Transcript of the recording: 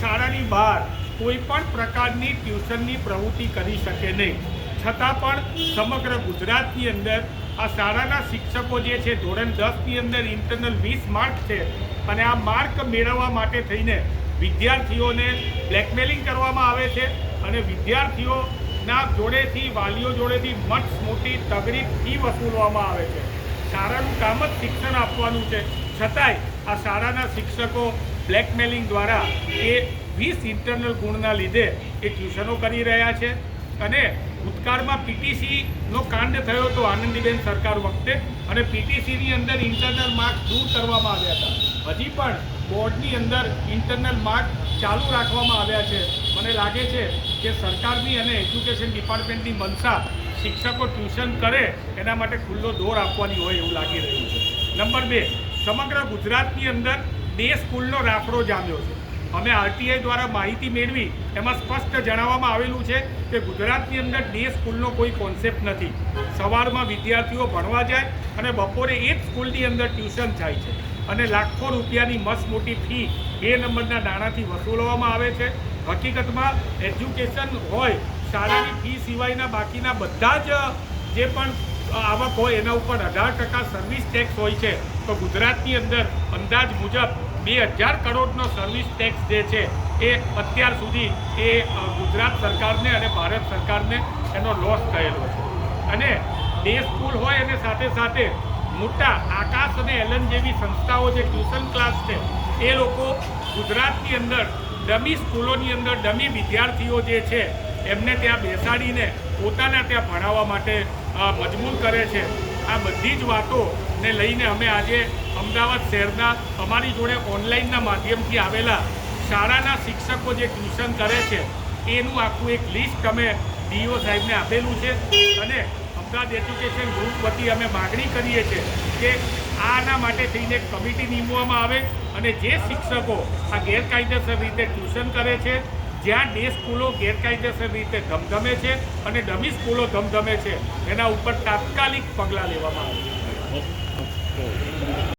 શાળાની બહાર કોઈ પણ પ્રકારની ટ્યુશનની પ્રવૃત્તિ કરી શકે નહીં. છતાં પણ સમગ્ર ગુજરાતની અંદર આ શાળાના શિક્ષકો જે છે, ધોરણ દસની અંદર ઇન્ટરનલ વીસ માર્ક છે અને આ માર્ક મેળવવા માટે થઈને વિદ્યાર્થીઓને બ્લેકમેલિંગ કરવામાં આવે છે અને વિદ્યાર્થીઓના જોડેથી, વાલીઓ જોડેથી મઠ મોટી તગડી ફી વસૂલવામાં આવે છે. શાળાનું કામ જ શિક્ષણ આપવાનું છે. છતાંય આ શાળાના શિક્ષકો બ્લેકમેલિંગ દ્વારા એ વીસ ઇન્ટરનલ ગુણના લીધે એ ટ્યુશનો કરી રહ્યા છે. અને ભૂતકાળમાં પીટીસીનો કાંડ થયો હતો આનંદીબેન સરકાર વખતે અને પીટીસીની અંદર ઇન્ટરનલ માર્ક દૂર કરવામાં આવ્યા હતા. હજી પણ બોર્ડની અંદર ઇન્ટરનલ માર્ક ચાલુ રાખવામાં આવ્યા છે. મને લાગે છે કે સરકારની અને એજ્યુકેશન ડિપાર્ટમેન્ટની મનસા શિક્ષકો ટ્યુશન કરે એના માટે ખુલ્લો દોર આપવાની હોય એવું લાગી રહ્યું છે. નંબર બે, સમગ્ર ગુજરાતની અંદર બે સ્કૂલનો રાફડો જામ્યો છે. અમે આરટીઆઈ દ્વારા માહિતી મેળવી, એમાં સ્પષ્ટ જણાવવામાં આવેલું છે કે ગુજરાતની અંદર ડે સ્કૂલનો કોઈ કોન્સેપ્ટ નથી. સવારમાં વિદ્યાર્થીઓ ભણવા જાય અને બપોરે એ જ સ્કૂલની અંદર ટ્યુશન થાય છે અને લાખો રૂપિયાની મસ્ત મોટી ફી બે નંબરના નાણાંથી વસૂલવામાં આવે છે. હકીકતમાં એજ્યુકેશન હોય, શાળાની ફી સિવાયના બાકીના બધા જ જે પણ આવક હોય એના ઉપર અઢાર ટકા સર્વિસ ટેક્સ હોય છે. તો ગુજરાતની અંદર અંદાજ મુજબ બે હજાર કરોડનો સર્વિસ ટેક્સ જે છે, એ અત્યાર સુધી એ ગુજરાત સરકારને અને ભારત સરકારને એનો લોસ થયેલો છે. અને ડે સ્કૂલ હોય અને સાથે સાથે મોટા આકાશ અને એલન જેવી સંસ્થાઓ જે ટ્યુશન ક્લાસ છે, એ લોકો ગુજરાતની અંદર ડમી સ્કૂલોની અંદર ડમી વિદ્યાર્થીઓ જે છે, એમને ત્યાં બેસાડીને પોતાના ત્યાં ભણાવવા માટે મજબૂર કરે છે. આ બધી જ વાતોને લઈને અમે આજે અમદાવાદ શહેરના અમારી જોડે ઓનલાઈનના માધ્યમથી આવેલા શાળાના શિક્ષકો જે ટ્યુશન કરે છે, એનું આખું એક લિસ્ટ અમે ડીઓ સાહેબને આપેલું છે. અને અમદાવાદ એજ્યુકેશન ગ્રુપ વતી અમે માગણી કરીએ છીએ કે આના માટે થઈને એક કમિટી નીમવામાં આવે અને જે શિક્ષકો આ ગેરકાયદેસર રીતે ટ્યુશન કરે છે જ્યાં ડે સ્કૂલો ગેરકાયદેસર રીતે ધમધમે છે અને ડમી સ્કૂલો ધમધમે છે. એના ઉપર તાત્કાલિક પગલાં લેવામાં આવે